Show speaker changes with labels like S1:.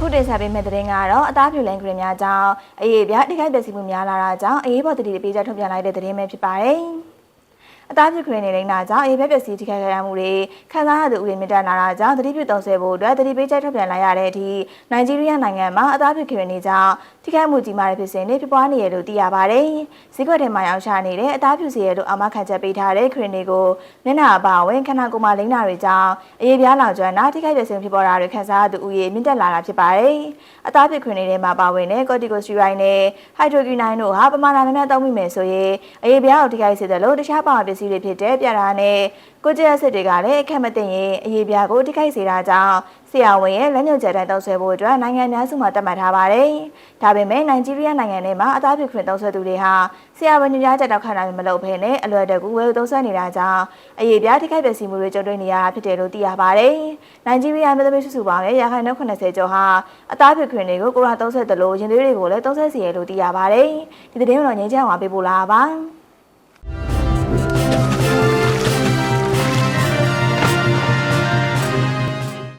S1: အခုတင်ဆက်ပေးမယ့်သတင်းကတော့အသားဖြူလိုင်းခရင်များကြောင့်အရေးပြထိခိုက်ပျက်စီးမှုများလာတာကြောင့်အရေးပေါ်တတိပေးချက်ထုတ်ပြန်လိုက်တဲ့သတင်းပဲဖြစ်ပါတယ်။ အသားဖြူခရင်နေနေတာကြောင့်အရေးပြပျက်စီးထိခိုက်ရမှုတွေခံစားရသူဥတွေမြင့်တက်လာတာကြောင့်တတိပြုသုံးဆွဲဖို့အတွက်တတိပေးချက်ထုတ်ပြန်လိုက်ရတဲ့အထိနိုင်ဂျီးရီးယားနိုင်ငံမှာအသားဖြူခရင်နေကြောင့်ထိခိုက်မှုကြီးမားတဲ့ဖြစ်စဉ်တွေဖြစ်ပွားနေရလို့သိရပါတယ်။ဈေးကွက်ထဲမှာရောက်ချနေတဲ့အသားဖြူစီရဲလို့အမခံချက်ပေးထားတဲ့ခရင်တွေကိုမျက်နှာအပါအဝင်ခန္ဓာကိုယ်မှာလိမ့်နာတွေကြောင့်အရေးပြားလောင်ကျွမ်းတာထိခိုက်ပျက်စီးမှုဖြစ်ပေါ်တာတွေခံစားရသူဥတွေမြင့်တက်လာတာဖြစ်ပါတယ်။အသားဖြူခရင်တွေထဲမှာပါဝင်တဲ့ကော်တီကိုစတီရိုင်းနဲ့ဟိုက်ဒရိုကွီနိုင်းတို့ဟာပမာဏများများသုံးမိမယ်ဆိုရင်အရေးပြားကိုထိခိုက်စေတယ်လို့တခြားပါဝါပစ္စည်းတွေဖြစ်တဲ့ပြတာနဲ့ကိုကျက်စစ်တွေကလည်းအခက်မသိရင်အရေးပြားကိုထိခိုက်စေတာကြောင့်ဆရာဝန်ရဲ့လက်ညှိုးချက်တိုင်းသုံးဆွဲဖို့အတွက်နိုင်ငံများစုမှာတတ်မှတ်ထားပါတယ်။ဒါပေမဲ့နိုင်ဂျီးရီးယားနိုင်ငံထဲမှာအသားပြုခွင့်သုံးဆွဲသူတွေဟာဆရာဝန်ညွှန်ကြားချက်တော့ခံနိုင်မလို့ဘဲနဲ့အလွယ်တကူဝယ်သုံးဆွဲနေတာကြောင့်အရေးပြားထိခိုက်ပျက်စီးမှုတွေကြုံတွေ့နေရတာဖြစ်တယ်လို့သိရပါတယ်။နိုင်ဂျီးရီးယားပြည်သူ့စုစုပေါင်းရဲ့ရာခိုင်နှုန်း80ကျော်ဟာအသားပြုခွင့်တွေကိုကိုရာသုံးဆွဲတယ်လို့ရင်သွေးတွေကိုလည်းသုံးဆွဲစီရလို့သိရပါတယ်။ဒီသတင်းကိုတော့ငြိမ်းချမ်းအောင်ပေးပို့လာပါပါ။